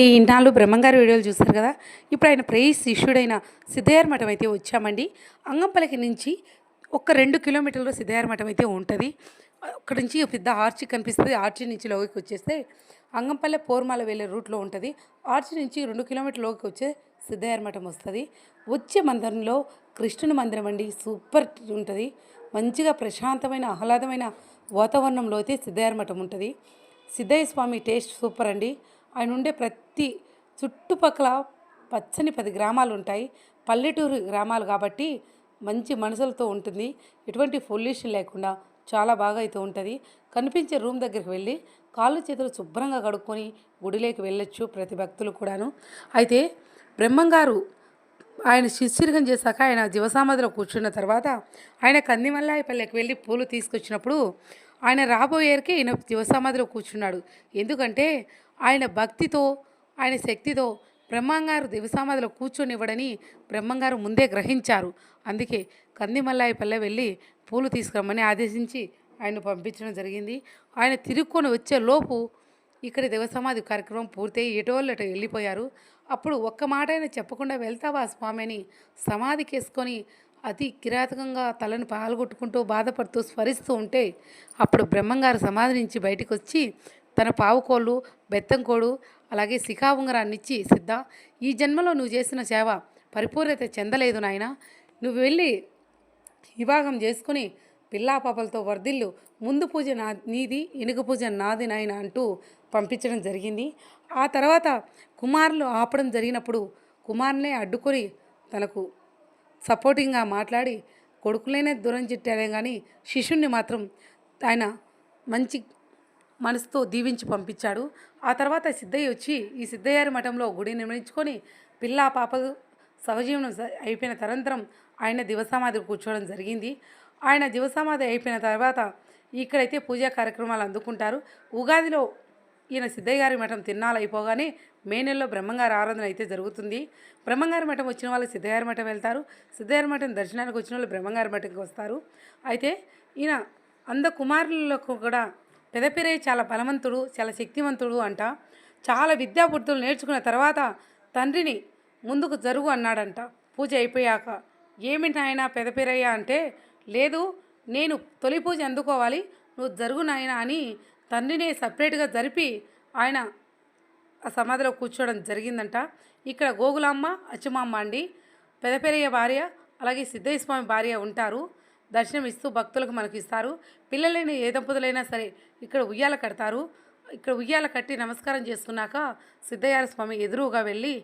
ఈ ఇన్నాళ్ళు బ్రహ్మంగారి వీడియోలు చూస్తారు కదా? ఇప్పుడు ఆయన ప్రేయస్ శిష్యుడైన సిద్ధయ్యార మఠం అయితే వచ్చామండి. అంగంపల్లికి నుంచి ఒక రెండు కిలోమీటర్లు సిద్ధయ్యార మఠం అయితే ఉంటుంది. అక్కడ నుంచి పెద్ద ఆర్చి కనిపిస్తుంది. ఆర్చి నుంచి లోకి వచ్చేస్తే అంగంపల్లె పోర్మాల వెళ్ళే రూట్లో ఉంటుంది. ఆర్చి నుంచి రెండు కిలోమీటర్ల లోకి వచ్చే సిద్ధయ్యార మఠం వస్తుంది. వచ్చే మందిరంలో కృష్ణుని మందిరం అండి. సూపర్ ఉంటుంది. మంచిగా ప్రశాంతమైన ఆహ్లాదమైన వాతావరణంలో అయితే సిద్ధయ్యార మఠం ఉంటుంది. సిద్ధయ్య స్వామి టేస్ట్ సూపర్ అండి. ఆయన ఉండే ప్రతి చుట్టుపక్కల పచ్చని పది గ్రామాలు ఉంటాయి. పల్లెటూరు గ్రామాలు కాబట్టి మంచి మనసులతో ఉంటుంది. ఎటువంటి పొల్యూషన్ లేకుండా చాలా బాగా అయితే ఉంటుంది. కనిపించే రూమ్ దగ్గరికి వెళ్ళి కాళ్ళు చేతులు శుభ్రంగా కడుక్కొని గుడిలోకి వెళ్ళొచ్చు ప్రతి భక్తులు కూడాను. అయితే బ్రహ్మంగారు ఆయన శిశీర్ఘం చేశాక ఆయన జీవసమాధిలో కూర్చున్న తర్వాత ఆయన కందిమల్లాయపల్లెకి వెళ్ళి పూలు తీసుకొచ్చినప్పుడు ఆయన రాబోయేరికే ఈయన జీవసమాధిలో కూర్చున్నాడు. ఎందుకంటే ఆయన భక్తితో ఆయన శక్తితో బ్రహ్మంగారు దివసమాధిలో కూర్చొనివ్వడని బ్రహ్మంగారు ముందే గ్రహించారు. అందుకే కందిమల్లాయి పల్లె వెళ్ళి పూలు తీసుకురమ్మని ఆదేశించి ఆయన పంపించడం జరిగింది. ఆయన తిరుక్కొని వచ్చే లోపు ఇక్కడ దేవసమాధి కార్యక్రమం పూర్తయి ఎటోళ్ళు వెళ్ళిపోయారు. అప్పుడు ఒక్క మాట అయినా చెప్పకుండా వెళ్తావా స్వామిని సమాధికి వేసుకొని అతి కిరాతకంగా తలను పాల్గొట్టుకుంటూ బాధపడుతూ స్మరిస్తూ ఉంటే అప్పుడు బ్రహ్మంగారు సమాధి నుంచి బయటకు వచ్చి తన పావుకోళ్ళు బెత్తంకోడు అలాగే శిఖా ఉంగరాన్ని ఇచ్చి సిద్ధ ఈ జన్మలో నువ్వు చేసిన సేవ పరిపూర్ణత చెందలేదు నాయన. నువ్వు వెళ్ళి వివాహం చేసుకుని పిల్లా పాపలతో వర్ధిల్లు. ముందు పూజ నా నీది ఎనుక పూజ నాది నాయన అంటూ పంపించడం జరిగింది. ఆ తర్వాత కుమారులు ఆపడం జరిగినప్పుడు కుమారునే అడ్డుకొని తనకు సపోర్టింగ్గా మాట్లాడి కొడుకులైనా దూరం చెట్టాడే కానీ శిష్యుణ్ణి మాత్రం ఆయన మంచి మనసుతో దీవించి పంపించాడు. ఆ తర్వాత సిద్ధయ్య వచ్చి ఈ సిద్ధయ్యారి మఠంలో గుడి నిర్మించుకొని పిల్లా పాపలు సహజీవనం స- అయిపోయిన తరంతరం ఆయన దివసమాధి కూర్చోవడం జరిగింది. ఆయన దివసమాధి అయిపోయిన తర్వాత ఇక్కడైతే పూజా కార్యక్రమాలు అందుకుంటారు. ఉగాదిలో ఈయన సిద్ధయ్య గారి మఠం తిన్నాలైపోగానే అయిపోగానే మే నెలలో బ్రహ్మంగారి ఆరాధన అయితే జరుగుతుంది. బ్రహ్మంగారి మఠం వచ్చిన వాళ్ళు సిద్ధయ్యారి మఠం వెళ్తారు. సిద్ధయ్యారి మఠం దర్శనానికి వచ్చిన వాళ్ళు బ్రహ్మంగారి మఠంకి వస్తారు. అయితే ఈయన అంద కుమారులకు కూడా పెదపిరయ్య చాలా బలవంతుడు చాలా శక్తివంతుడు అంట. చాలా విద్యాబుద్ధులు నేర్చుకున్న తర్వాత తండ్రిని ముందుకు జరుగు అన్నాడంట. పూజ అయిపోయాక ఏమిటి నాయన పెదపిరయ్య అంటే లేదు నేను తొలి పూజ అందుకోవాలి నువ్వు జరుగు నాయన అని తండ్రిని సపరేట్గా జరిపి ఆయన ఆ సమాధిలో కూర్చోవడం జరిగిందంట. ఇక్కడ గోగులమ్మ అచ్చమామ్మ అండి పెదపెరయ్య భార్య అలాగే సిద్ధయ్య స్వామి భార్య ఉంటారు. దర్శనం ఇస్తూ భక్తులకు మనకి ఇస్తారు. పిల్లలైన ఏ దంపతులైనా సరే ఇక్కడ ఉయ్యాల కడతారు. ఇక్కడ ఉయ్యాల కట్టి నమస్కారం చేసుకున్నాక సిద్ధయ్య స్వామి ఎదురుగా వెళ్ళి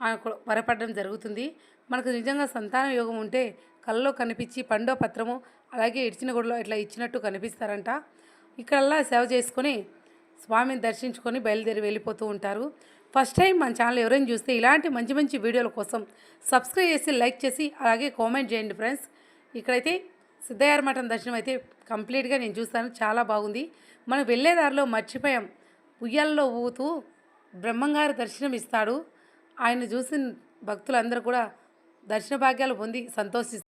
ఆయనకు వరపడడం జరుగుతుంది. మనకు నిజంగా సంతాన యోగం ఉంటే కళ్ళలో కనిపించి పండో పత్రము అలాగే ఇడిచిన గుడిలో ఇట్లా ఇచ్చినట్టు కనిపిస్తారంట. ఇక్కడల్లా సేవ చేసుకొని స్వామిని దర్శించుకొని బయలుదేరి వెళ్ళిపోతూ ఉంటారు. ఫస్ట్ టైం మన ఛానల్ ఎవరైనా చూస్తే ఇలాంటి మంచి మంచి వీడియోల కోసం సబ్స్క్రైబ్ చేసి లైక్ చేసి అలాగే కామెంట్ చేయండి ఫ్రెండ్స్ ఇక్కడైతే సిద్ధయ్యార మఠం దర్శనం అయితే కంప్లీట్గా నేను చూస్తాను చాలా బాగుంది. మనం వెళ్ళే దారిలో మర్చిపోయాం. ఉయ్యాల్లో ఊగుతూ బ్రహ్మంగారు దర్శనం ఇస్తాడు. ఆయన చూసిన భక్తులందరూ కూడా దర్శన భాగ్యాలు పొంది సంతోషిస్తారు.